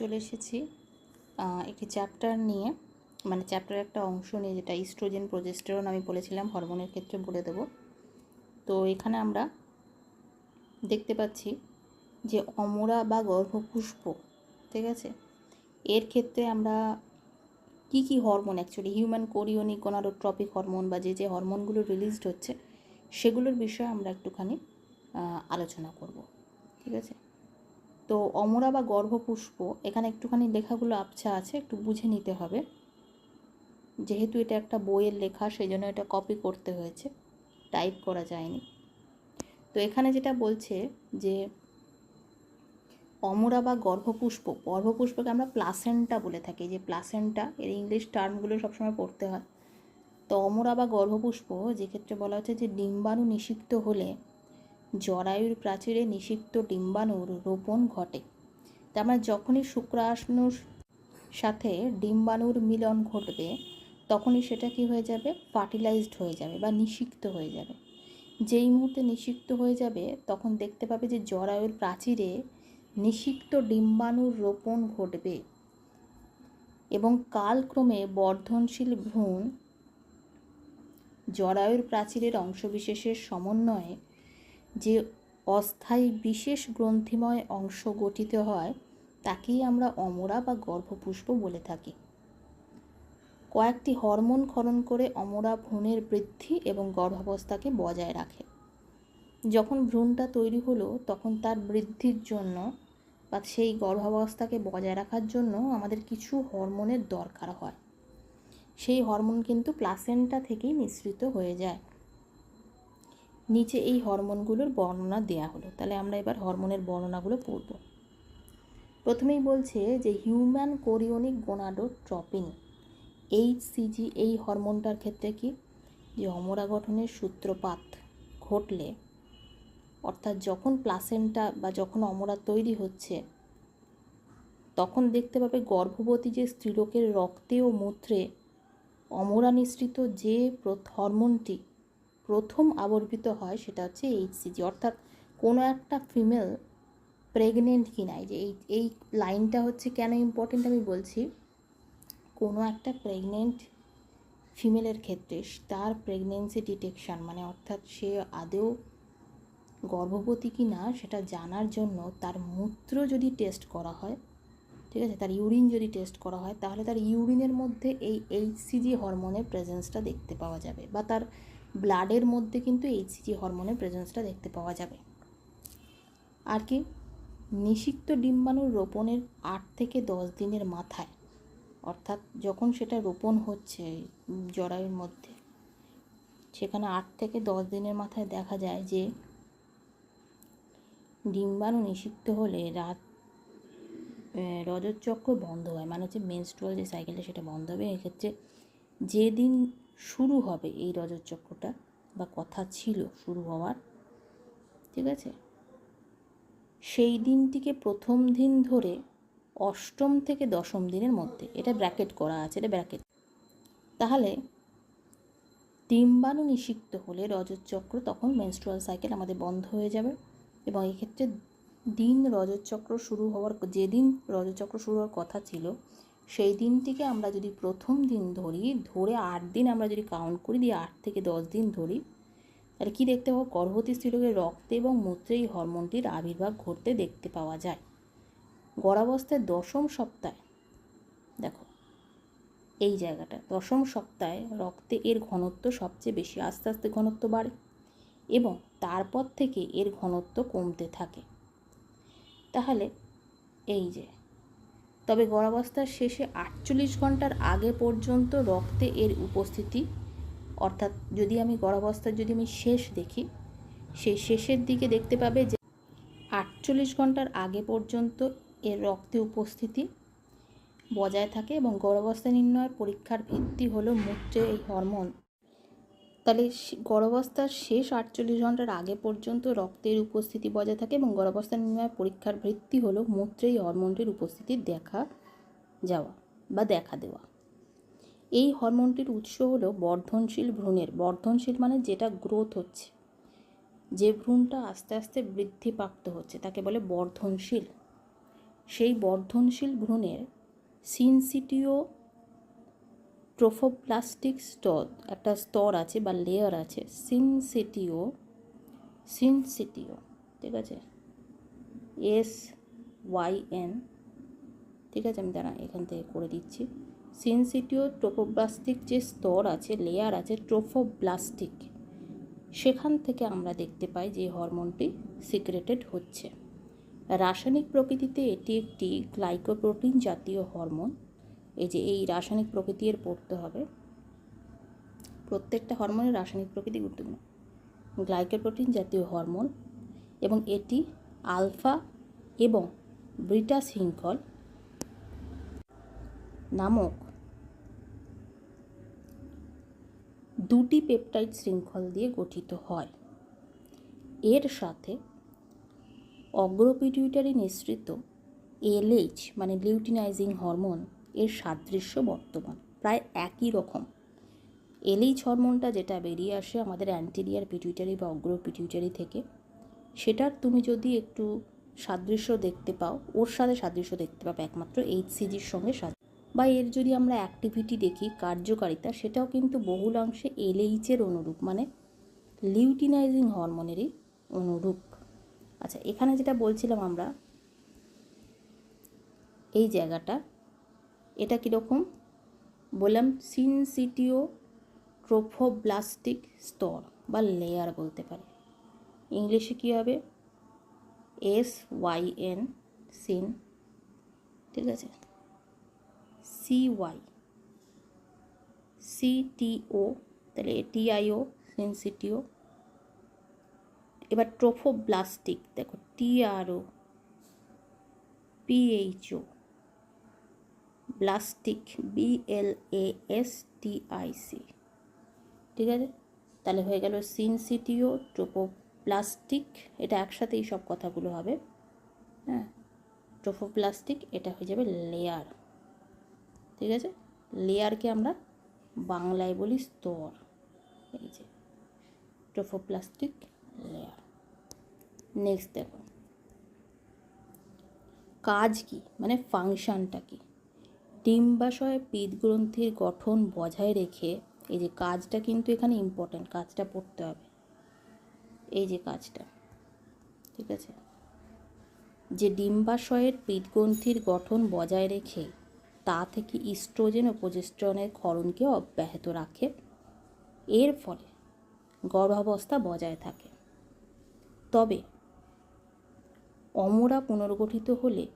চলে এসেছি একটি চ্যাপ্টার নিয়ে মানে চ্যাপ্টারের একটা অংশ নিয়ে, যেটা ইস্ট্রোজেন প্রোজেস্টেরন আমি বলেছিলাম, হরমোনের ক্ষেত্রে বলে দেবো। তো এখানে আমরা দেখতে পাচ্ছি যে অমরা বা গর্ভপুষ্প, ঠিক আছে? এর ক্ষেত্রে আমরা কি কি hormone actually human chorionic gonadotropic hormone বা যে যে হরমোনগুলো রিলিজড হচ্ছে, সেগুলোর বিষয়ে আমরা একটুখানি আলোচনা করব, ঠিক আছে? তো অমরা বা গর্ভপুষ্প, এখানে একটুখানি লেখাগুলো আবছা আছে, একটু বুঝে নিতে হবে। যেহেতু এটা একটা বইয়ের লেখা সেই জন্য এটা কপি করতে হয়েছে টাইপ করা যায়নি। তো এখানে যেটা বলছে যে, অমরা বা গর্ভপুষ্প, গর্ভপুষ্পকে আমরা প্লাসেন্টা বলে থাকি। যে প্লাসেন্টা এর ইংলিশ টার্মগুলো সবসময় পড়তে হয়। তো অমরা বা গর্ভপুষ্প যে ক্ষেত্রে বলা হচ্ছে যে ডিম্বাণু নিষিক্ত হলে জরায়ুর প্রাচীরে নিষিক্ত ডিম্বাণুর রোপণ ঘটে। তার মানে যখনই শুক্রাণুর সাথে ডিম্বাণুর মিলন ঘটবে, তখনই সেটা কি হয়ে যাবে? ফার্টিলাইজড হয়ে যাবে বা নিষিক্ত হয়ে যাবে। যেই মুহূর্তে নিষিক্ত হয়ে যাবে, তখন দেখতে পাবে যে জরায়ুর প্রাচীরে নিষিক্ত ডিম্বাণুর রোপণ ঘটবে এবং কালক্রমে বর্ধনশীল ভ্রূণ জরায়ুর প্রাচীরের অংশবিশেষের সমন্বয়ে যে অস্থায়ী বিশেষ গ্রন্থিময় অংশ গঠিত হয়, তাকেই আমরা অমরা বা গর্ভপুষ্প বলে থাকি। কয়েকটি হরমোন ক্ষরণ করে অমরা ভ্রূণের বৃদ্ধি এবং গর্ভাবস্থাকে বজায় রাখে। যখন ভ্রূণটা তৈরি হলো, তখন তার বৃদ্ধির জন্য বা সেই গর্ভাবস্থাকে বজায় রাখার জন্য আমাদের কিছু হরমোনের দরকার হয়। সেই হরমোন কিন্তু প্লাসেন্টা থেকেই নিঃসৃত হয়ে যায়। নিচে এই হরমোনগুলোর বর্ণনা দেয়া হলো। তাহলে আমরা এবার হরমোনের বর্ণনাগুলো পড়ব। প্রথমেই বলছে যে হিউম্যান কোরিওনিক গোনাডোট্রপিন, এইচসিজি, এই হরমোনটার ক্ষেত্রে কি? যে অমরা গঠনের সূত্রপাত ঘটলে, অর্থাৎ যখন প্লাসেন্টা বা যখন অমরা তৈরি হচ্ছে, তখন দেখতে পাবে গর্ভবতী যে স্ত্রীলোকের রক্তে ও মূত্রে অমরা নিঃসৃত যে হরমোনটি প্রথম আবর্তিত হয় সেটা হচ্ছে এইচসিজি, অর্থাৎ কোনো একটা ফিমেল প্রেগনেন্ট কি নাই যে এই এই লাইনটা হচ্ছে কেন ইম্পর্টেন্ট আমি বলছি। কোনো একটা প্রেগনেন্ট ফিমেলের ক্ষেত্রে তার প্রেগনেন্সি ডিটেকশান মানে অর্থাৎ সে আদৌ গর্ভবতী কি না সেটা জানার জন্য তার মূত্র যদি টেস্ট করা হয়, ঠিক আছে, তার ইউরিন যদি টেস্ট করা হয়, তাহলে তার ইউরিনের মধ্যে এই এইচসিজি হরমোনের প্রেজেন্সটা দেখতে পাওয়া যাবে বা তার ব্লাডের মধ্যে কিন্তু এইচসিজি হরমোনের প্রেজেন্সটা দেখতে পাওয়া যাবে। আর কি? নিষিক্ত ডিম্বাণুর রোপণের আট থেকে দশ দিনের মাথায়, অর্থাৎ যখন সেটা রোপণ হচ্ছে জরায়ুর মধ্যে, সেখানে আট থেকে দশ দিনের মাথায় দেখা যায় যে ডিম্বাণু নিষিক্ত হলে রাত রজতচক্র বন্ধ হয়। মানে হচ্ছে মেনস্ট্রুয়াল যে সাইকেলটা সেটা বন্ধ হবে। এক্ষেত্রে যেদিন শুরু হবে এই রজতচক্রটা বা কথা ছিল শুরু হওয়ার। ঠিক আছে? সেই দিনটিকে প্রথম দিন ধরে অষ্টম থেকে দশম দিনের মধ্যে, এটা ব্র্যাকেট করা আছে, এটা ব্র্যাকেট। তাহলে ডিম্বাণু নিষিক্ত হলে রজতচক্র তখন মেনস্ট্রুয়াল সাইকেল আমাদের বন্ধ হয়ে যাবে এবং এক্ষেত্রে দিন রজতচক্র শুরু হওয়ার, যেদিন রজতচক্র শুরু হওয়ার কথা ছিল সেই দিনটিকে আমরা যদি প্রথম দিন ধরি, ধরে আট দিন আমরা যদি কাউন্ট করি, দিয়ে আট থেকে দশ দিন ধরি, তাহলে কী দেখতে পাবো? গর্ভবতী স্ত্রীলোকের রক্তে এবং মূত্রে এই হরমোনটির আবির্ভাব ঘটতে দেখতে পাওয়া যায়। গড়াবস্থায় দশম সপ্তাহে, দেখো, এই জায়গাটা, দশম সপ্তাহে রক্তে এর ঘনত্ব সবচেয়ে বেশি, আস্তে আস্তে ঘনত্ব বাড়ে এবং তারপর থেকে এর ঘনত্ব কমতে থাকে। তাহলে এই যে তবে গর্ভাবস্থার শেষে আটচল্লিশ ঘণ্টার আগে পর্যন্ত রক্তে এর উপস্থিতি, অর্থাৎ যদি আমি গর্ভাবস্থার যদি আমি শেষ দেখি, সেই শেষের দিকে দেখতে পাবে যে আটচল্লিশ ঘণ্টার আগে পর্যন্ত এর রক্তে উপস্থিতি বজায় থাকে এবং গর্ভাবস্থা নির্ণয়ের পরীক্ষার ভিত্তি হলো মূত্রে এই হরমোন। তাহলে গর্ভাবস্থার শেষ আটচল্লিশ ঘণ্টার আগে পর্যন্ত রক্তের উপস্থিতি বজায় থাকে এবং গর্ভাবস্থা নির্ণয় পরীক্ষার ভিত্তি হলো মূত্রে এই হরমোনটির উপস্থিতি দেখা যাওয়া বা দেখা দেওয়া। এই হরমোনটির উৎস হলো বর্ধনশীল ভ্রূণের। বর্ধনশীল মানে যেটা গ্রোথ হচ্ছে। যে ভ্রূণটা আস্তে আস্তে বৃদ্ধিপ্রাপ্ত হচ্ছে, তাকে বলে বর্ধনশীল। সেই বর্ধনশীল ভ্রূণের সিনসিটিও ট্রোফোপ্লাস্টিক স্তর একটা স্তর আছে বা লেয়ার আছে সিনসিটিও সিনসিটিও ঠিক আছে? এস ওয়াই এন ঠিক আছে? আমি দাঁড়া, এখান থেকে করে দিচ্ছি। সিনসিটিও ট্রোফোব্লাস্টিক যে স্তর আছে লেয়ার আছে ট্রোফোব্লাস্টিক সেখান থেকে আমরা দেখতে পাই যে হরমোনটি সিক্রেটেড হচ্ছে। রাসায়নিক প্রকৃতিতে এটি একটি গ্লাইকোপ্রোটিন জাতীয় হরমোন। এই যে এই রাসায়নিক প্রকৃতি এর পড়তে হবে। প্রত্যেকটা হরমোনের রাসায়নিক প্রকৃতি গুরুত্বপূর্ণ। গ্লাইকোপ্রোটিন জাতীয় হরমোন এবং এটি আলফা এবং ব্রিটা শৃঙ্খল নামক দুটি পেপটাইড শৃঙ্খল দিয়ে গঠিত হয়। এর সাথে অগ্রপিটিউটারি নিঃসৃত এলএইচ মানে লিউটিনাইজিং হরমোন এর সাদৃশ্য বর্তমান, প্রায় একই রকম। এলএইচ হরমোনটা যেটা বেরিয়ে আসে আমাদের অ্যান্টেরিয়ার পিটুইটারি বা অগ্র পিটুইটারি থেকে, সেটার তুমি যদি একটু সাদৃশ্য দেখতে পাও, ওর সাথে সাদৃশ্য দেখতে পাবে, একমাত্র এইচসিজির সঙ্গে বা এর যদি আমরা অ্যাক্টিভিটি দেখি, কার্যকারিতা, সেটাও কিন্তু বহুলাংশে এলএইচের অনুরূপ মানে লিউটিনাইজিং হরমোনেরই অনুরূপ। আচ্ছা এখানে যেটা বলছিলাম আমরা, এই জায়গাটা এটা কীরকম? বললাম, সিনসিটিও ট্রোফোব্লাস্টিক স্তর বা লেয়ার বলতে পারে। ইংলিশে কী হবে? এস ওয়াই এন সিন ঠিক আছে? সি ওয়াই সিটিও তাহলে টিআইও সিনসিটিও। এবার ট্রোফোব্লাস্টিক, দেখো টিআরও পিএইচও ব্লাস্টিক বিএলএএস টিআইসি ঠিক আছে? তাহলে হয়ে গেল সিনসিটিও ট্রোপোপ্লাস্টিক এটা একসাথেই সব কথাগুলো হবে। হ্যাঁ? ট্রোফোপ্লাস্টিক, এটা হয়ে যাবে লেয়ার। ঠিক আছে? লেয়ারকে আমরা বাংলায় বলি স্তর। এই যে, ট্রোফোপ্লাস্টিক লেয়ার। নেক্সট দেখো। কাজ কি? মানে ফাংশনটা কি? ডিম্বাশয় পিতগ্রন্থির গঠন বজায় রেখে এই যে কাজটা কিন্তু এখানে ইম্পর্ট্যান্ট কাজটা পড়তে হবে। এই যে কাজটা, ঠিক আছে? যে ডিম্বাশয়ের পিতগ্রন্থির গঠন বজায় রেখে তা থেকে ইস্ট্রোজেন ও প্রজেস্ট্রনের ক্ষরণকে অব্যাহত রাখে, এর ফলে গর্ভাবস্থা বজায় থাকে। তবে অমরা পুনর্গঠিত হলে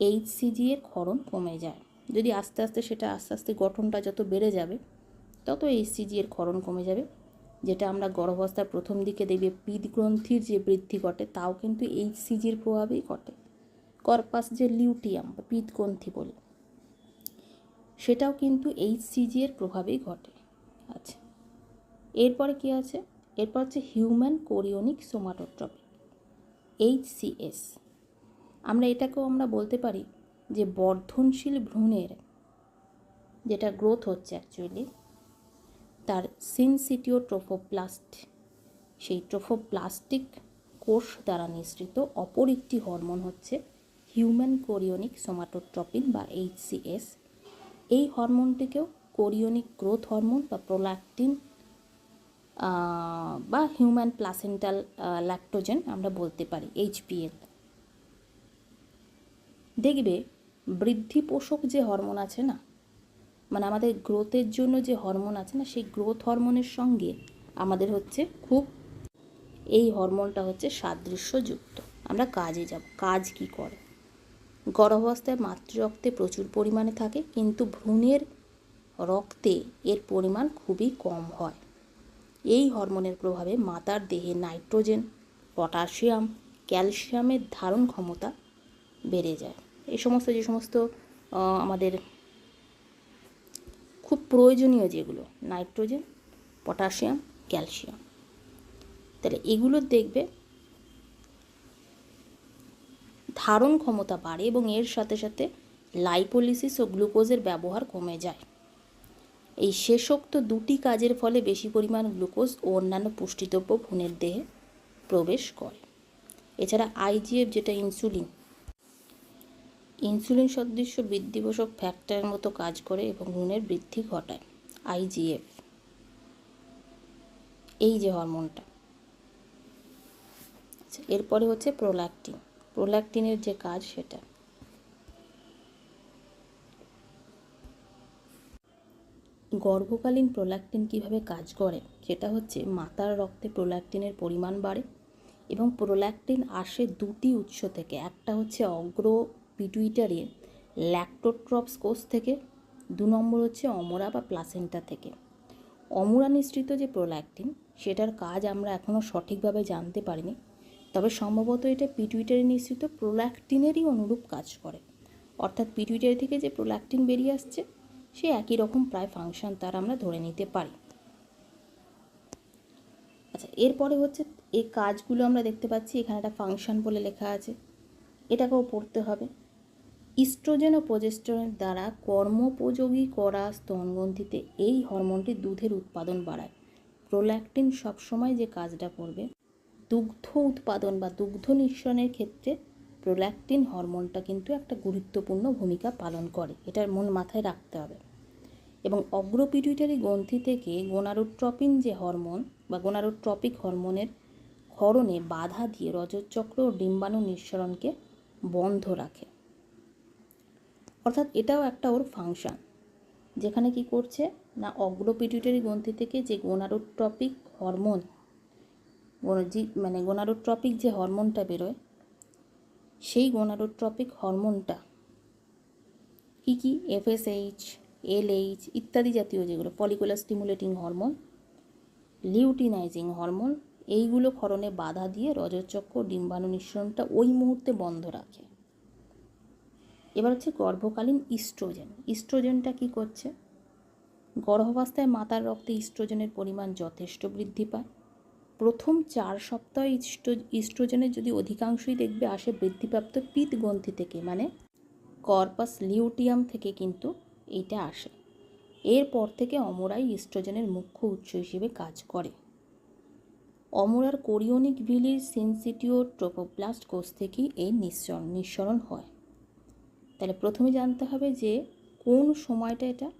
এইচসিজি এর ক্ষরণ কমে যায়। যদি আস্তে আস্তে সেটা আস্তে আস্তে গঠনটা যত বেড়ে যাবে, তত এইচসিজি এর ক্ষরণ কমে যাবে। যেটা আমরা গর্ভাবস্থার প্রথম দিকে দেখবে, পিতগ্রন্থির যে বৃদ্ধি ঘটে, তাও কিন্তু এইচসিজির প্রভাবেই ঘটে। কর্পাস যে লিউটিয়াম, বা পিতগ্রন্থি বলে, সেটাও কিন্তু এইচসিজি এর প্রভাবেই ঘটে। আচ্ছা এরপরে কি আছে? এরপর হচ্ছে হিউম্যান কোরিওনিক সোমাটোট্রপি এইচসিএস আমরা এটাকেও আমরা বলতে পারি যে বর্ধনশীল ভ্রূণের যেটা গ্রোথ হচ্ছে অ্যাকচুয়ালি তার সিনসিটিও ট্রোফোপ্লাস্ট সেই ট্রোফোপ্লাস্টিক কোষ দ্বারা নিঃসৃত অপর একটি হরমোন হচ্ছে হিউম্যান কোরিওনিক সোমাটোট্রপিন বা এইচসিএস এই হরমোনটিকেও কোরিওনিক গ্রোথ হরমোন বা প্রোল্যাক্টিন বা হিউম্যান প্লাসেন্টাল ল্যাক্টোজেন আমরা বলতে পারি এইচপিএল দেখবে বৃদ্ধি পোষক যে হরমোন আছে না মানে আমাদের গ্রোথের জন্য যে হরমোন আছে না, সেই গ্রোথ হরমোনের সঙ্গে আমাদের হচ্ছে খুব, এই হরমোনটা হচ্ছে সাদৃশ্যযুক্ত। আমরা কাজে যাব, কাজ কি করে? গর্ভাবস্থায় মাতৃরক্তে প্রচুর পরিমাণে থাকে, কিন্তু ভ্রূণের রক্তে এর পরিমাণ খুবই কম হয়। এই হরমোনের প্রভাবে মাতার দেহে নাইট্রোজেন, পটাশিয়াম, ক্যালসিয়ামের ধারণ ক্ষমতা বেড়ে যায়। এই সমস্ত, যে সমস্ত আমাদের খুব প্রয়োজনীয় যেগুলো, নাইট্রোজেন, পটাশিয়াম, ক্যালসিয়াম। তাহলে এগুলো দেখবে ধারণ ক্ষমতা বাড়ে এবং এর সাথে সাথে লাইপোলিসিস ও গ্লুকোজের ব্যবহার কমে যায়। এই শেষোক্ত দুটি কাজের ফলে বেশি পরিমাণ গ্লুকোজ ও অন্যান্য পুষ্টিদ্রব্য ভ্রূণের দেহে প্রবেশ করে। এছাড়া আইজিএফ যেটা ইনসুলিন ইনসুলিন সদৃশ্য বৃদ্ধিপোষক ফ্যাক্টরের মতো কাজ করে এবং ভ্রূণের বৃদ্ধি ঘটায় আইজিএফ এই যে হরমোনটা। আচ্ছা এরপরে হচ্ছে প্রোল্যাকটিন। প্রোল্যাকটিনের যে কাজ সেটা। গর্ভকালীন প্রোল্যাকটিন কীভাবে কাজ করে, সেটা হচ্ছে মাতার রক্তে প্রোল্যাকটিনের পরিমাণ বাড়ে এবং প্রোল্যাকটিন আসে দুটি উৎস থেকে, একটা হচ্ছে অগ্র পিটুইটারির ল্যাক্টোট্রপস কোষ থেকে, দু নম্বর হচ্ছে অমরা বা প্লাসেন্টা থেকে। অমরা নিঃসৃত যে প্রোল্যাকটিন সেটার কাজ আমরা এখনও সঠিকভাবে জানতে পারিনি, তবে সম্ভবত এটা পিটুইটারি নিঃসৃত প্রোল্যাকটিনেরই অনুরূপ কাজ করে। অর্থাৎ পিটুইটারি থেকে যে প্রোল্যাকটিন বেরিয়ে আসছে, সে একই রকম প্রায় ফাংশন তার আমরা ধরে নিতে পারি। আচ্ছা এরপরে হচ্ছে এই কাজগুলো আমরা দেখতে পাচ্ছি, এখানে একটা ফাংশন বলে লেখা আছে। এটাকেও পড়তে হবে। ইস্ট্রোজেন ও প্রজেস্ট্রনের দ্বারা কর্মোপযোগী করা স্তনগ্রন্থিতে এই হরমোনটি দুধের উৎপাদন বাড়ায়। প্রোল্যাকটিন সবসময় যে কাজটা করবে, দুগ্ধ উৎপাদন বা দুগ্ধ নিঃসরণের ক্ষেত্রে প্রোল্যাকটিন হরমোনটা কিন্তু একটা গুরুত্বপূর্ণ ভূমিকা পালন করে, এটার মন মাথায় রাখতে হবে। এবং অগ্রপিটুইটারি গ্রন্থি থেকে গোনারোট্রপিন যে হরমোন বা গোনারোট্রপিক হরমোনের ক্ষরণে বাধা দিয়ে রজতচক্র ও ডিম্বাণু নিঃসরণকে বন্ধ রাখে। অর্থাৎ এটাও একটা ওর ফাংশন যেখানে কি করছে? না অগ্রপিটুইটারি গ্রন্থি থেকে যে গোনারোট্রপিক হরমোন মানে গোনারোট্রপিক যে হরমোনটা বেরোয়, সেই গোনারোট্রপিক হরমোনটা কী কী? এফএসএইচ এলএইচ ইত্যাদি জাতীয় যেগুলো follicular stimulating hormone luteinizing hormone এইগুলো ক্ষরণে বাধা দিয়ে রজচক্র ডিম্বাণু নিঃসরণটা ওই মুহূর্তে বন্ধ রাখে। এবার হচ্ছে গর্ভকালীন ইস্ট্রোজেন ইস্ট্রোজেনটা কি করছে? গর্ভাবস্থায় মাতার রক্তে ইস্ট্রোজেনের পরিমাণ যথেষ্ট বৃদ্ধি পায়। প্রথম চার সপ্তাহ ইস্ট্রো ইস্ট্রোজেনের যদি অধিকাংশই দেখবে আসে বৃদ্ধিপ্রাপ্ত পিত গ্রন্থি থেকে মানে কর্পাস লিউটিয়াম থেকে কিন্তু এইটা আসে। এরপর থেকে অমরাই ইস্ট্রোজেনের মুখ্য উৎস হিসেবে কাজ করে। অমরার কোরিওনিক ভিলির সেন্সিটিও ট্রোপোপ্লাস্ট কোষ থেকেই এই নিঃসরণ নিঃসরণ হয়। তাহলে প্রথমে জানতে হবে যে কোন সময়টা এটা?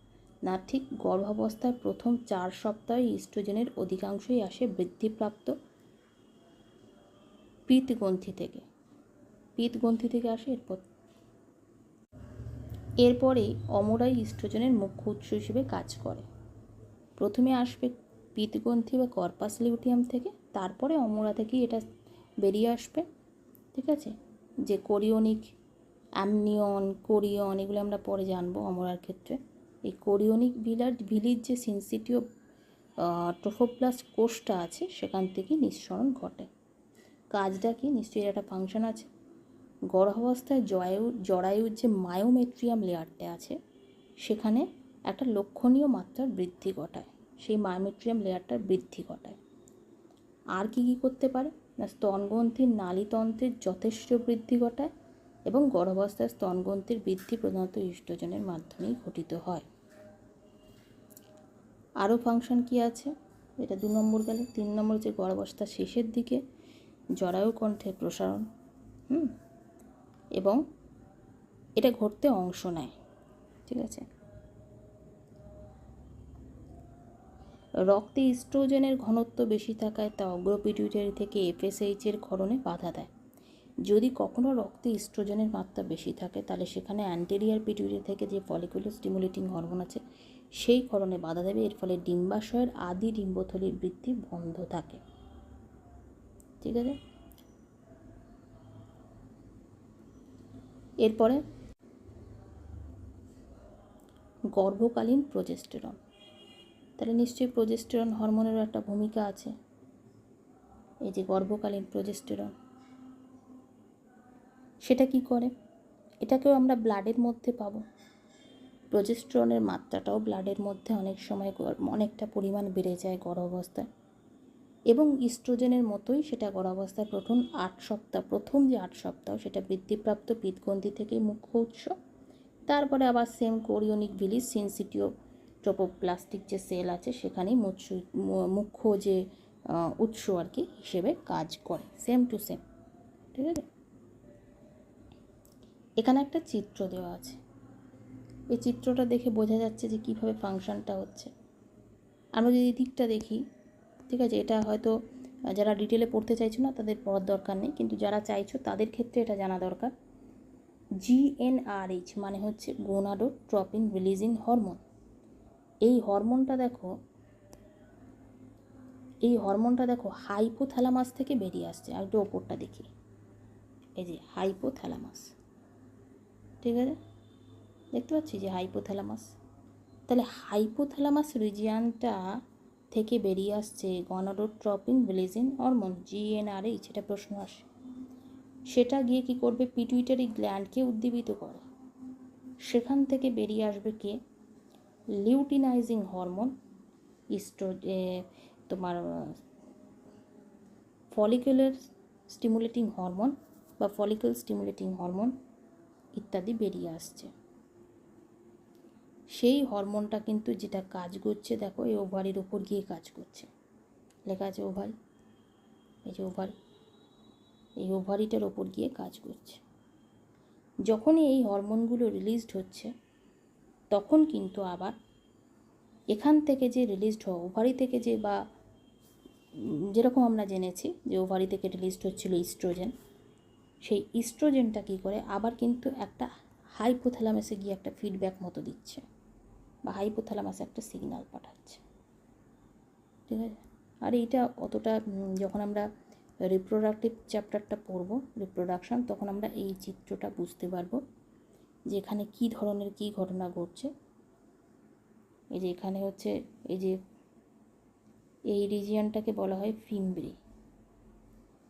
না ঠিক গর্ভাবস্থায় প্রথম চার সপ্তাহে ইস্ট্রোজেনের অধিকাংশই আসে বৃদ্ধিপ্রাপ্ত পিতগ্রন্থি থেকে। পিতগ্রন্থি থেকে আসে এরপর। এরপরেই অমরাই ইস্ট্রোজেনের মুখ্য উৎস হিসেবে কাজ করে। প্রথমে আসবে পিতগ্রন্থি বা কর্পাস লিউটিয়াম থেকে, তারপরে অমরা থেকেই এটা বেরিয়ে আসবে। ঠিক আছে? যে কোরিওনিক অ্যামনিয়ন কোরিয়ন এগুলো আমরা পরে জানব অমরার ক্ষেত্রে। এই কোরিওনিক ভিলার ভিলির যে সেন্সিটিভ ট্রোফোপ্লাস্ট কোষটা আছে, সেখান থেকে নিঃসরণ ঘটে। কাজটা কি? নিশ্চয়ই একটা ফাংশন আছে। গর্ভাবস্থায় জয়ায়ু, জরায়ুর যে মায়োমেট্রিয়াম লেয়ারটা আছে, সেখানে একটা লক্ষণীয় মাত্রার বৃদ্ধি ঘটায়। সেই মায়োমেট্রিয়াম লেয়ারটার বৃদ্ধি ঘটায়। আর কি কি করতে পারে? না, স্তনগ্রন্থির নালীতন্ত্রের যথেষ্ট বৃদ্ধি ঘটায় এবং গর্ভাবস্থায় স্তনগ্রন্থির বৃদ্ধি প্রধানত ইস্ট্রোজেনের মাধ্যমেই ঘটিত হয়। আরও ফাংশন কি আছে? এটা দু নম্বর গেল। তিন নম্বর যে গর্ভাবস্থার শেষের দিকে জরায়ু কণ্ঠের প্রসারণ, হুম? এবং এটা ঘটতে অংশ নেয়, ঠিক আছে? রক্তে ইস্ট্রোজেনের ঘনত্ব বেশি থাকায় তা অগ্রপিটুইটারি থেকে এফএসএইচের ক্ষরণে বাধা দেয়। যদি কখনও রক্তে ইস্ট্রোজেনের মাত্রা বেশি থাকে, তাহলে সেখানে অ্যান্টেরিয়ার পিটুইটারি থেকে যে ফলিকুলার স্টিমুলেটিং হরমোন আছে, সেই ক্ষরণে বাধা দেবে। এর ফলে ডিম্বাশয়ের আদি ডিম্বথলির বৃদ্ধি বন্ধ থাকে। ঠিক আছে? এরপরে, গর্ভকালীন প্রজেস্টেরন তাহলে নিশ্চয়ই প্রজেস্টেরন হরমোনেরও একটা ভূমিকা আছে। এই যে গর্ভকালীন প্রজেস্টেরন সেটা কি করে? এটাকেও আমরা ব্লাডের মধ্যে পাবো। প্রজেস্ট্রনের মাত্রাটাও ব্লাডের মধ্যে অনেক সময় অনেকটা পরিমাণ বেড়ে যায় গর্ভাবস্থায় এবং ইস্ট্রোজেনের মতোই সেটা গর্ভাবস্থায় প্রথম আট সপ্তাহ, প্রথম যে আট সপ্তাহ সেটা বৃদ্ধিপ্রাপ্ত পিতগ্রন্থি থেকেই মুখ্য উৎস। তারপরে আবার same chorionic villus sensitive trophoblastic যে সেল আছে সেখানেই মুখ্য যে উৎস আর কি হিসেবে কাজ করে। সেম টু সেম ঠিক আছে? এখানে একটা চিত্র দেওয়া আছে। এই চিত্রটা দেখে বোঝা যাচ্ছে যে কীভাবে ফাংশনটা হচ্ছে। আমরা যদি দিকটা দেখি, ঠিক আছে, এটা হয়তো যারা ডিটেলে পড়তে চাইছো না, তাদের পড়ার দরকার নেই, কিন্তু যারা চাইছো তাদের ক্ষেত্রে এটা জানা দরকার। জিএনআরএইচ মানে হচ্ছে গোনাডো ট্রপিন রিলিজিং হরমোন এই হরমোনটা দেখো, এই হরমোনটা দেখো হাইপোথ্যালামাস থেকে বেরিয়ে আসছে। আর একটু ওপরটা দেখি। এই যে হাইপোথ্যালামাস ঠিক আছে? দেখতে পাচ্ছি যে হাইপোথ্যালামাস তাহলে হাইপোথ্যালামাস রিজিয়ানটা থেকে বেরিয়ে আসছে গনাডোট্রপিন ব্লেজিন হরমোন জিএনআরএইচ এটা প্রশ্ন আসে। সেটা গিয়ে কি করবে? পিটুইটারি গ্ল্যান্ডকে উদ্দীপিত করে। সেখান থেকে বেরিয়ে আসবে কে? লিউটিনাইজিং হরমোন ইস্ট্রো তোমার ফলিকুলার স্টিমুলেটিং হরমোন বা ফলিকল স্টিমুলেটিং হরমোন ইত্যাদি বেরিয়ে আসছে। সেই হরমোনটা কিন্তু যেটা কাজ করছে, দেখো, এই ওভারির ওপর গিয়ে কাজ করছে। লেখা আছে ওভার, এই যে ওভার, এই ওভারিটার ওপর গিয়ে কাজ করছে। যখনই এই হরমোনগুলো রিলিজড হচ্ছে, তখন কিন্তু আবার এখান থেকে যে রিলিজড হয় ওভারি থেকে যে বা যেরকম আমরা জেনেছি যে ওভারি থেকে রিলিজড হচ্ছিল ইস্ট্রোজেন সেই ইস্ট্রোজেনটা কী করে? আবার কিন্তু একটা হাইপোথ্যালামাসে গিয়ে একটা ফিডব্যাক মতো দিচ্ছে বা হাইপোথ্যালামাসে একটা সিগনাল পাঠাচ্ছে। ঠিক আছে? আর এইটা অতটা যখন আমরা রিপ্রোডাক্টিভ চ্যাপ্টারটা পড়ব রিপ্রোডাকশান তখন আমরা এই চিত্রটা বুঝতে পারব যে এখানে কী ধরনের কী ঘটনা ঘটছে। এই যে এখানে হচ্ছে, এই যে এই রিজিয়নটাকে বলা হয় ফিমব্রি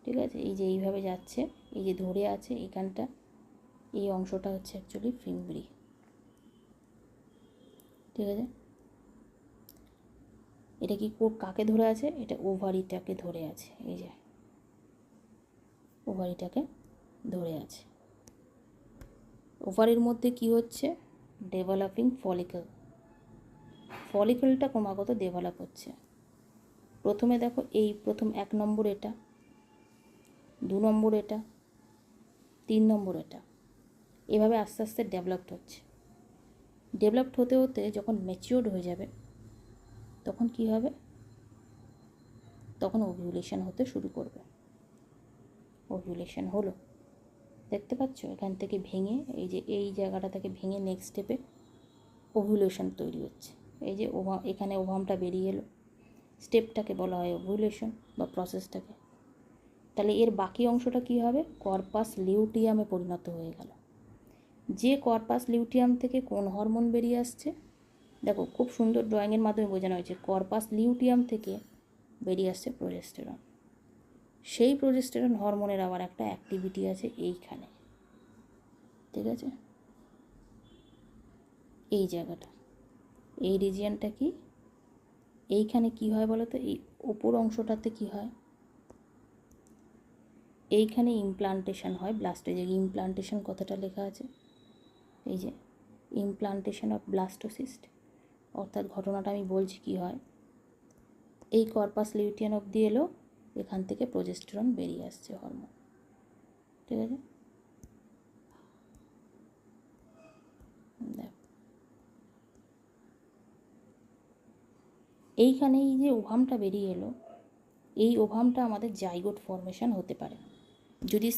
ঠিক আছে? এই যে এইভাবে যাচ্ছে। এই যে ধরে আছে এখানটা, এই অংশটা হচ্ছে অ্যাকচুয়ালি ফিমব্রি ঠিক আছে? এটা কি কাকে ধরে আছে? এটা ওভারিটাকে ধরে আছে, এই যে। ওভারিটাকে ধরে আছে। ওভারির মধ্যে কি হচ্ছে? ডেভেলপিং ফলিকল ফলিকলটা ক্রমাগত ডেভেলপ হচ্ছে। প্রথমে দেখো এই প্রথম এক নম্বর এটা, দু নম্বর এটা তিন নম্বর এটা। এভাবে আস্তে আস্তে ডেভেলপড হচ্ছে। ডেভেলপড হতে হতে যখন ম্যাচিওর্ড হয়ে যাবে, তখন কি হবে? তখন ওভিউলেশন হতে শুরু করবে। ওভিউলেশন হলো। দেখতে পাচ্ছ? এখান থেকে ভেঙে, এই যে এই জায়গাটা থেকে ভেঙে নেক্সট স্টেপে ওভিউলেশন তৈরি হচ্ছে। এই যে ওভা, এখানে ওভামটা বেরিয়ে এলো। স্টেপটাকে বলা হয় ওভিউলেশন বা প্রসেসটাকে তাহলে এর বাকি অংশটা কী হবে? কর্পাস লিউটিয়ামে পরিণত হয়ে গেল। যে কর্পাস লিউটিয়াম থেকে কোন হরমোন বেরিয়ে আসছে? দেখো, খুব সুন্দর ড্রয়িংয়ের মাধ্যমে বোঝানো হয়েছে। কর্পাস লিউটিয়াম থেকে বেরিয়ে আসছে প্রোজেস্টেরন সেই প্রোজেস্টেরন হরমোনের আবার একটা অ্যাক্টিভিটি আছে এইখানে। ঠিক আছে? এই জায়গাটা। এই রিজিয়নটা কি? এইখানে কি হয় বলো তো এই ওপর অংশটাতে কি হয়? এইখানে ইমপ্লান্টেশন হয় ব্লাস্টেজে ইমপ্লান্টেশন কথাটা লেখা আছে। এই যে ইমপ্লান্টেশন অফ ব্লাস্টোসিস্ট অর্থাৎ ঘটনাটা আমি বলছি কি হয়। এই কর্পাস লিউটিয়ান অবধি এলো, এখান থেকে প্রোজেস্টেরন বেরিয়ে আসছে হরমোন ঠিক আছে? এইখানে এই যে ওভামটা বেরিয়ে এলো, এই ওভামটা আমাদের জাইগোট ফর্মেশন হতে পারে যদি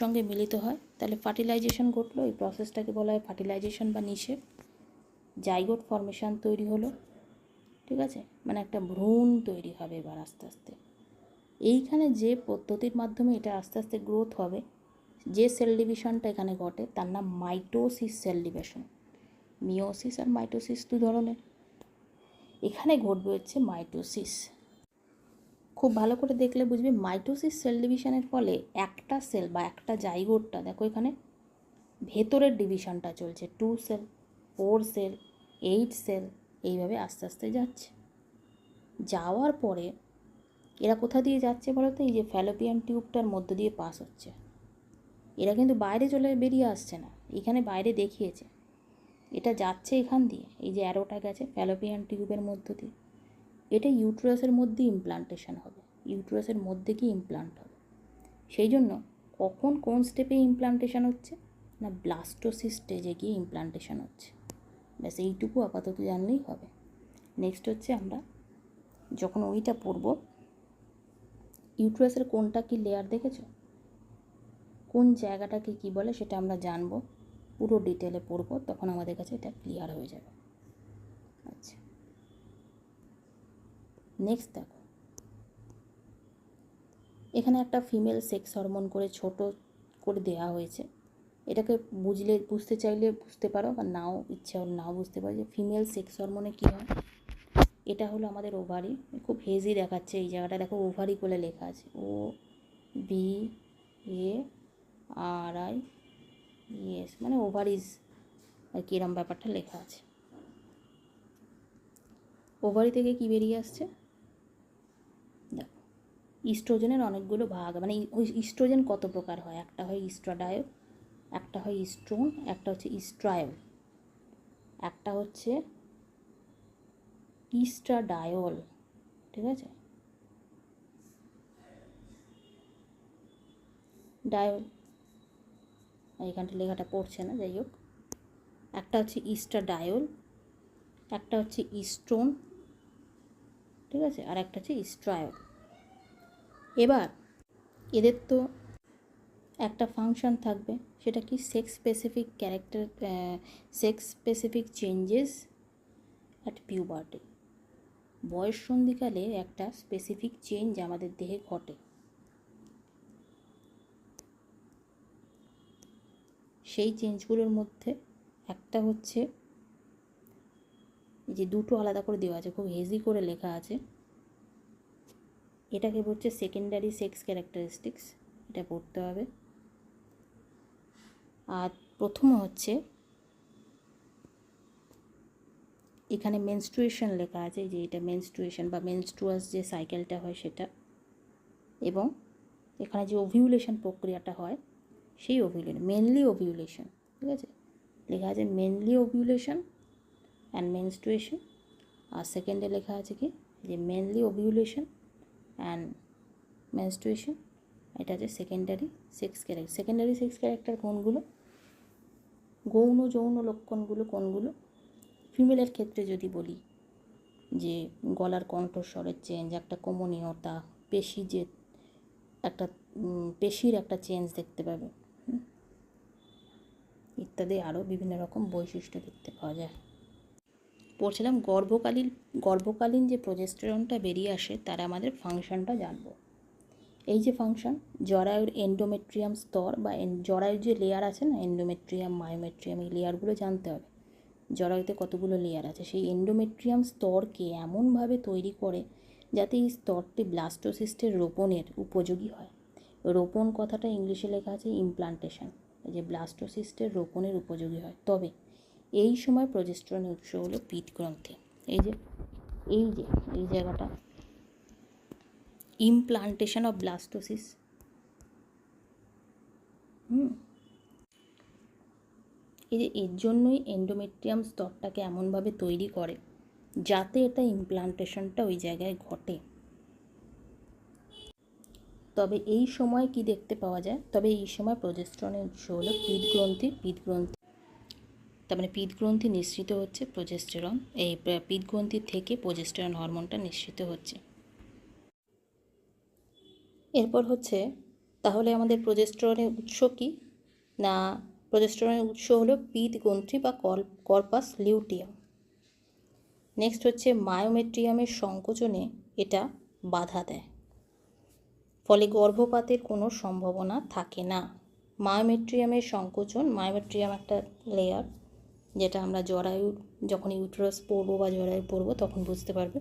সঙ্গে মিলিত হয়, তাহলে ফার্টিলাইজেশন ঘটলো। এই প্রসেসটাকে বলা হয় ফার্টিলাইজেশন বা নিষেধ জাইগোট ফর্মেশন তৈরি হলো, ঠিক আছে? মানে একটা ভ্রূণ তৈরি হবে এবার আস্তে আস্তে। এইখানে যে পদ্ধতির মাধ্যমে এটা আস্তে আস্তে গ্রোথ হবে, যে সেল ডিভিশনটা এখানে ঘটে, তার নাম মাইটোসিস সেল ডিভিশন মিওসিস আর মাইটোসিস দু ধরনের। এখানে ঘটবে হচ্ছে মাইটোসিস খুব ভালো করে দেখলে বুঝবে মাইটোসিস সেল ডিভিশনের ফলে একটা সেল বা একটা জাইগোটটা দেখো এখানে, ভেতরের ডিভিশনটা চলছে। Two cell four cell eight cell এইভাবে আস্তে আস্তে যাচ্ছে। যাওয়ার পরে এরা কোথা দিয়ে যাচ্ছে বলো তো এই যে ফ্যালোপিয়ান টিউবটার মধ্য দিয়ে পাস হচ্ছে। এরা কিন্তু বাইরে চলে বেরিয়ে আসছে না, এখানে বাইরে দেখিয়েছে। এটা যাচ্ছে এখান দিয়ে, এই যে অ্যারোটা গেছে ফ্যালোপিয়ান টিউবের মধ্য দিয়ে। এটা ইউট্রাসের মধ্যে ইমপ্লান্টেশন হবে, ইউট্রাসের মধ্যে কি ইমপ্লান্ট হবে। সেই জন্য কখন কোন স্টেপে ইমপ্লান্টেশন হচ্ছে? না ব্লাস্টোসিস স্টেজে গিয়ে ইমপ্লান্টেশন হচ্ছে। ব্যাস, এইটুকু আপাতত জানলেই হবে। নেক্সট হচ্ছে আমরা যখন ওইটা পড়ব, ইউট্রাসের কোনটা কি লেয়ার দেখেছ? কোন জায়গাটাকে কি বলে সেটা আমরা জানব, পুরো ডিটেলে পড়ব, তখন আমাদের কাছে এটা ক্লিয়ার হয়ে যাবে আচ্ছা নেক্সট দেখো। এখানে একটা ফিমেল সেক্স হরমোন করে ছোট করে দেওয়া হয়েছে। এটাকে বুঝলে, বুঝতে চাইলে বুঝতে পারো বা নাও ইচ্ছা হলে নাও বুঝতে পারো যে ফিমেল সেক্স হরমোনে কী হয়। এটা হলো আমাদের ওভারি খুব হেজি দেখাচ্ছে এই জায়গাটা। দেখো ওভারি বলে লেখা আছে। O V A R I E S মানে ওভারিজ আর কি এরম ব্যাপারটা লেখা আছে। ওভারি থেকে কি বেরিয়ে আসছে? ইস্ট্রোজেনের অনেকগুলো ভাগ মানে ওই ইস্ট্রোজেন কত প্রকার হয়? একটা হয় ইস্ট্রাডায়ল একটা হয় ইস্ট্রোন, একটা হচ্ছে ইস্ট্রায়ল একটা হচ্ছে ইস্ট্রাডায়ল, ঠিক আছে? ডায়ল এইখানটা লেখাটা পড়ছে না, যাই হোক। একটা হচ্ছে ইস্টাডায়ল একটা হচ্ছে ইস্ট্রোন, ঠিক আছে? আর একটা হচ্ছে ইস্ট্রায়ল এবার এদের তো একটা ফাংশন থাকবে, সেটা কি sex specific character sex specific changes at puberty বয়স সন্ধিকালে একটা স্পেসিফিক চেঞ্জ আমাদের দেহে ঘটে। সেই চেঞ্জগুলোর মধ্যে একটা হচ্ছে যে দুটো আলাদা করে দেওয়া আছে, খুব হেজি করে লেখা আছে। এটাকে বলছে সেকেন্ডারি সেক্স ক্যারেক্টারিস্টিক্স এটা পড়তে হবে। আর প্রথম হচ্ছে, এখানে মেনস্ট্রুয়েশন লেখা আছে, যে এটা মেনস্ট্রুয়েশন বা মেনস্ট্রুয়াস যে সাইকেলটা হয় সেটা। এবং এখানে যে ওভিউলেশন প্রক্রিয়াটা হয়, সেই ওভিউলেশন মেনলি ওভিউলেশন ঠিক আছে? লেখা আছে মেনলি ওভিউলেশন অ্যান্ড মেনস্ট্রুয়েশন আর সেকেন্ডে লেখা আছে কি? যে মেনলি ওভিউলেশন অ্যান্ড মেনস্ট্রুয়েশন এটা হচ্ছে secondary sex character secondary sex character কোনগুলো? গৌণ, যৌন লক্ষণগুলো কোনগুলো? ফিমেলের ক্ষেত্রে যদি বলি, যে গলার কণ্ঠস্বরের চেঞ্জ একটা কমনীয়তা, পেশি যে একটা পেশির একটা চেঞ্জ দেখতে পাবে ইত্যাদি আরও বিভিন্ন রকম বৈশিষ্ট্য দেখতে পাওয়া যায়। পড়ছিলাম, গর্ভকালীন গর্ভকালীন যে প্রজেস্টেরনটা বেরিয়ে আসে, তার আমাদের ফাংশনটা জানব। এই যে ফাংশন জরায়ুর এন্ডোমেট্রিয়াম স্তর বা জরায়ুর যে লেয়ার আছে না এন্ডোমেট্রিয়াম মায়োমেট্রিয়াম এই লেয়ারগুলো জানতে হবে। জরায়ুতে কতগুলো লেয়ার আছে? সেই এন্ডোমেট্রিয়াম স্তরকে এমনভাবে তৈরি করে যাতে এই স্তরটি ব্লাস্টোসিস্টের রোপণের উপযোগী হয়। রোপণ কথাটা ইংলিশে লেখা আছে ইমপ্লান্টেশন যে ব্লাস্টোসিস্টের রোপণের উপযোগী হয়। তবে এই সময় প্রজেস্ট্রনের উৎস হলো পিট গ্রন্থি। এই যে এই যে, এই জায়গাটা। ইমপ্লান্টেশন অফ ব্লাস্টোসিস হুম। এই যে, এর জন্যই এন্ডোমেট্রিয়াম স্তরটাকে এমনভাবে তৈরি করে, যাতে এটা ইমপ্লান্টেশনটা ওই জায়গায় ঘটে। তবে এই সময় কি দেখতে পাওয়া যায়? তবে এই সময় প্রজেস্ট্রনের উৎস হলো পিত গ্রন্থি পিত গ্রন্থি তার মানে পিত গ্রন্থি নিঃসৃত হচ্ছে প্রজেস্টেরন এই পিত গ্রন্থি থেকে প্রজেস্টেরন হরমোনটা নিঃসৃত হচ্ছে। এরপর হচ্ছে, তাহলে আমাদের প্রজেস্টেরনের উৎস কি? না প্রজেস্টেরনের উৎস হলো পিত গ্রন্থি বা কর্পাস লিউটিয়াম নেক্সট হচ্ছে মায়োমেট্রিয়ামের সংকোচনে এটা বাধা দেয়। ফলে গর্ভপাতের কোনো সম্ভাবনা থাকে না। মায়োমেট্রিয়ামের সংকোচন মায়োমেট্রিয়াম একটা লেয়ার যেটা আমরা জরায়ু যখন ইউটেরাস পড়ব বা জরায়ু পড়ব তখন বুঝতে পারবে।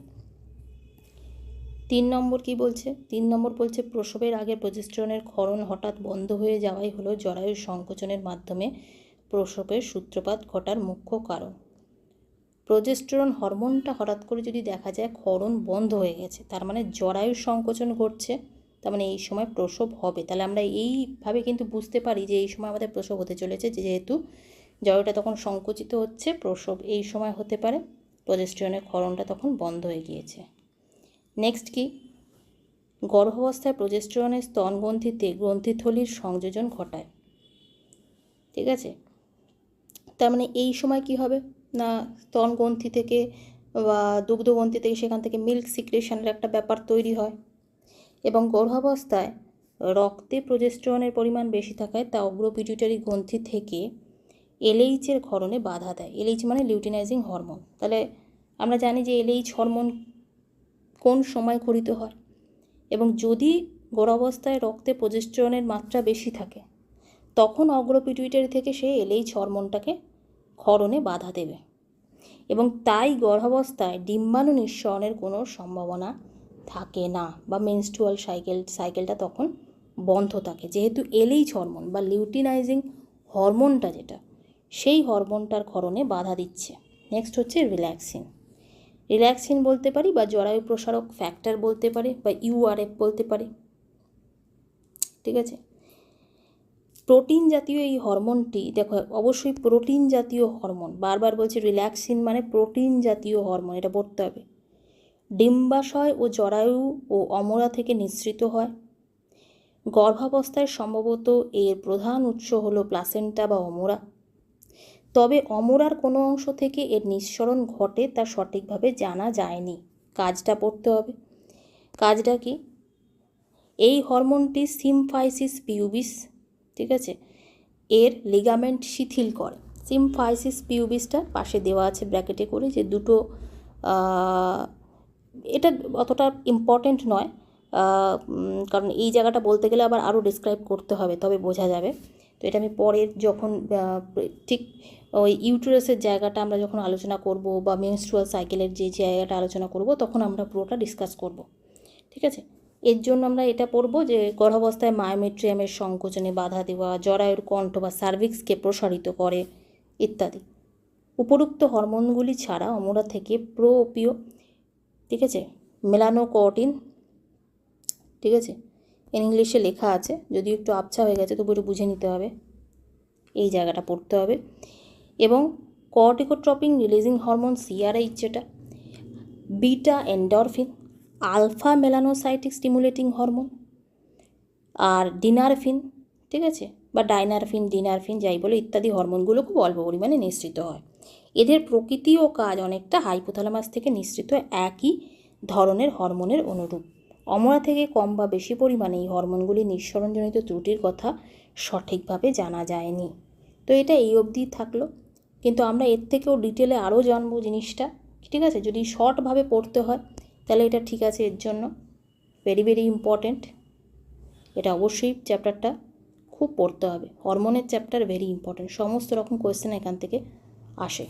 তিন নম্বর কি বলছে? তিন নম্বর বলছে, প্রসবের আগে প্রজেস্ট্রনের ক্ষরণ হঠাৎ বন্ধ হয়ে যাওয়াই হলো জরায়ুর সংকোচনের মাধ্যমে প্রসবের সূত্রপাত ঘটার মুখ্য কারণ। প্রজেস্টেরন হরমোনটা হঠাৎ করে যদি দেখা যায় ক্ষরণ বন্ধ হয়ে গেছে, তার মানে জরায়ুর সংকোচন ঘটছে, তার মানে এই সময় প্রসব হবে। তাহলে আমরা এইভাবে কিন্তু বুঝতে পারি যে এই সময় আমাদের প্রসব হতে চলেছে, যেহেতু জরায়ুটা তখন সংকুচিত হচ্ছে, প্রসব এই সময় হতে পারে। প্রজেস্টেরনের ক্ষরণটা তখন বন্ধ হয়ে গিয়েছে। নেক্সট কি? গর্ভাবস্থায় প্রজেস্টেরনের স্তন গ্রন্থিতে গ্রন্থিথলির সংযোজন ঘটায়। ঠিক আছে? তার মানে এই সময় কি হবে? না, স্তনগ্রন্থি থেকে বা দুগ্ধগ্রন্থি থেকে সেখান থেকে মিল্ক সিক্রেশনের একটা ব্যাপার তৈরি হয়। এবং গর্ভাবস্থায় রক্তে প্রজেস্ট্রনের পরিমাণ বেশি থাকায় তা অগ্রপিটুইটারি গ্রন্থি থেকে এলএইচের ক্ষরণে বাধা দেয়। এলএইচ মানে লিউটিনাইজিং হরমোন। তাহলে আমরা জানি যে এলএইচ হরমোন কোন সময় ঘটিত হয় এবং যদি গর্ভাবস্থায় রক্তে প্রজেস্ট্রনের মাত্রা বেশি থাকে, তখন অগ্রপিটুইটারি থেকে সে এলএইচ হরমোনটাকে ক্ষরণে বাধা দেবে এবং তাই গর্ভাবস্থায় ডিম্বাণু নিঃসরণের কোনো সম্ভাবনা থাকে না বা মেনস্ট্রুয়াল সাইকেল সাইকেলটা তখন বন্ধ থাকে। যেহেতু এলএইচ হরমোন বা লিউটিনাইজিং হরমোনটা যেটা সেই হরমোনটার ক্ষরণে বাধা দিচ্ছে। নেক্সট হচ্ছে রিল্যাক্সিন রিল্যাক্সিন বলতে পারি বা জরায়ু প্রসারক ফ্যাক্টর বলতে পারে বা ইউআরএফ বলতে পারি। ঠিক আছে? প্রোটিন জাতীয় এই হরমোনটি, দেখো, অবশ্যই প্রোটিন জাতীয় হরমোন। বারবার বলছি রিল্যাক্সিন মানে প্রোটিন জাতীয় হরমোন, এটা পড়তে হবে। ডিম্বাশয় ও জরায়ু ও অমরা থেকে নিঃসৃত হয়। গর্ভাবস্থায় সম্ভবত এর প্রধান উৎস হলো প্লাসেন্টা বা অমরা। তবে অমরার কোনো অংশ থেকে এর নিঃসরণ ঘটে তা সঠিকভাবে জানা যায়নি। কাজটা পড়তে হবে। কাজটা কি? এই হরমোনটি সিমফাইসিস পিউবিস, ঠিক আছে? এর লিগামেন্ট শিথিল করে। সিমফাইসিস পিউবিসটা পাশে দেওয়া আছে ব্র্যাকেটে করে যে দুটো এটা অতটা ইম্পর্ট্যান্ট নয় কারণ এই জায়গাটা বলতে গেলে আবার আরও ডিসক্রাইব করতে হবে, তবে বোঝা যাবে। তো এটা আমি পরে যখন ঠিক ওই ইউটেরাসের জায়গাটা আমরা যখন আলোচনা করব বা মেনস্ট্রুয়াল সাইকেলের যে জায়গাটা আলোচনা করব, তখন আমরা পুরোটা ডিসকাস করব। ঠিক আছে? এর জন্য আমরা এটা পড়ব যে গর্ভাবস্থায় মায়োমেট্রিয়ামের সংকোচনে বাধা দেওয়া, জরায়ুর কণ্ঠ বা সার্ভিক্সকে প্রসারিত করে ইত্যাদি। উপরুক্ত হরমোনগুলি ছাড়া অমরা থেকে প্রোপিও, ঠিক আছে? মেলানোকটিন, ঠিক আছে? ইংলিশে লেখা আছে, যদিও একটু আবছা হয়ে গেছে, তবু একটু বুঝে নিতে হবে। এই জায়গাটা পড়তে হবে। এবং কর্টিকোট্রপিং রিলিজিং হরমোন সিআরএইচ যেটা beta endorphin alpha melanocytic stimulating hormone আর ডিনারফিন ঠিক আছে? বা ডাইনারফিন ডিনারফিন যাই বলে ইত্যাদি হরমোনগুলো খুব অল্প পরিমাণে নিঃসৃত হয়। এদের প্রকৃতি ও কাজ অনেকটা হাইপোথ্যালামাস থেকে নিঃসৃত একই ধরনের হরমোনের অনুরূপ। অমরা থেকে কম বা বেশি পরিমাণে এই হরমোনগুলি নিঃসরণজনিত ত্রুটির কথা সঠিকভাবে জানা যায়নি। তো এটা এই অবধি থাকল। কিন্তু আমরা এর থেকেও ডিটেলে আরও জানব জিনিসটা, ঠিক আছে? যদি শর্টভাবে পড়তে হয়, তাহলে এটা ঠিক আছে এর জন্য। ভেরি ভেরি ইম্পর্ট্যান্ট এটা অবশ্যই চ্যাপ্টারটা খুব পড়তে হবে। হরমোনের চ্যাপ্টার ভেরি ইম্পর্ট্যান্ট সমস্ত রকম কোয়েশ্চেন এখান থেকে আসে।